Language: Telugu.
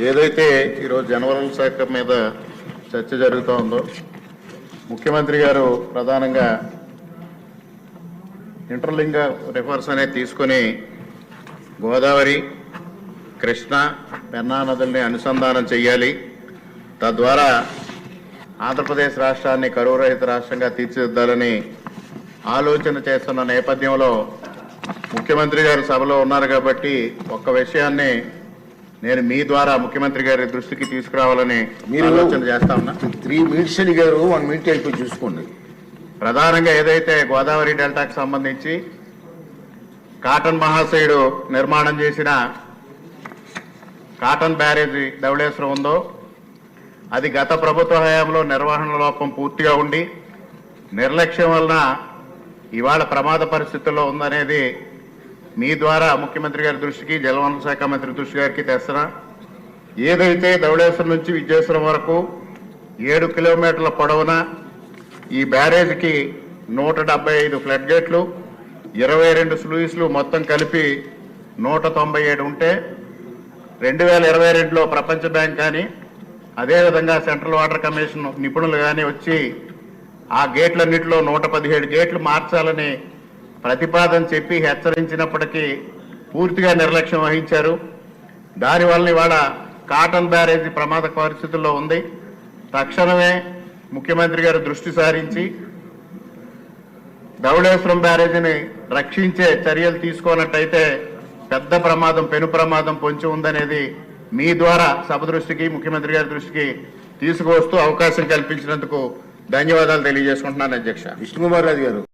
ఏదైతే ఈరోజు జనవరల్ శాఖ మీద చర్చ జరుగుతూ ఉందో ముఖ్యమంత్రి గారు ప్రధానంగా ఇంటర్లింగ రిఫర్స్ అనేది తీసుకొని గోదావరి కృష్ణ పెన్నా నదుల్ని అనుసంధానం చేయాలి తద్వారా ఆంధ్రప్రదేశ్ రాష్ట్రాన్ని కరువు రహిత రాష్ట్రంగా తీర్చిదిద్దాలని ఆలోచన చేస్తున్న నేపథ్యంలో ముఖ్యమంత్రి గారు సభలో ఉన్నారు కాబట్టి ఒక్క విషయాన్ని నేను మీ ద్వారా ముఖ్యమంత్రి గారి దృష్టికి తీసుకురావాలని మీరు- ఆలోచన చేస్తా ఉన్నా. త్రీ మినిట్స్ అడిగారు వన్ మినిట్ అయిపోయి చూసుకోండి. ప్రధానంగా ఏదైతే గోదావరి డెల్టాకు సంబంధించి కాటన్ మహాశయుడు నిర్మాణం చేసిన కాటన్ బ్యారేజీ ధవళేశ్వరం ఉందో అది గత ప్రభుత్వ హయాంలో నిర్వహణ లోపం పూర్తిగా ఉండి నిర్లక్ష్యం వలన ఇవాళ ప్రమాద పరిస్థితుల్లో ఉందనేది మీ ద్వారా ముఖ్యమంత్రి గారి దృష్టికి జలవనరుల శాఖ మంత్రి దృష్టి గారికి తెస్తున్నా ఏదైతే ధవళేశ్వరం నుంచి విజయేశ్వరం వరకు ఏడు కిలోమీటర్ల పొడవున ఈ బ్యారేజ్కి నూట డెబ్బై ఐదు ఫ్లడ్ గేట్లు ఇరవై రెండు స్లూయిస్లు మొత్తం కలిపి నూట తొంభై ఏడు ఉంటే రెండు వేల ఇరవై రెండులో ప్రపంచ బ్యాంక్ కానీ అదేవిధంగా సెంట్రల్ వాటర్ కమిషన్ నిపుణులు కానీ వచ్చి ఆ గేట్లన్నింటిలో నూట పదిహేడు గేట్లు మార్చాలని ప్రతిపాదన చెప్పి హెచ్చరించినప్పటికీ పూర్తిగా నిర్లక్ష్యం వహించారు. దానివల్ల ఇవాళ కాటన్ బ్యారేజీ ప్రమాద పరిస్థితుల్లో ఉంది. తక్షణమే ముఖ్యమంత్రి గారు దృష్టి సారించి ధవళేశ్వరం బ్యారేజీని రక్షించే చర్యలు తీసుకోనట్టయితే పెద్ద ప్రమాదం పెను ప్రమాదం పొంచి ఉందనేది మీ ద్వారా సభ దృష్టికి ముఖ్యమంత్రి గారి దృష్టికి తీసుకువస్తూ అవకాశం కల్పించినందుకు ధన్యవాదాలు తెలియజేసుకుంటున్నాను అధ్యక్ష. విష్ణుకుమార్ రాజు గారు.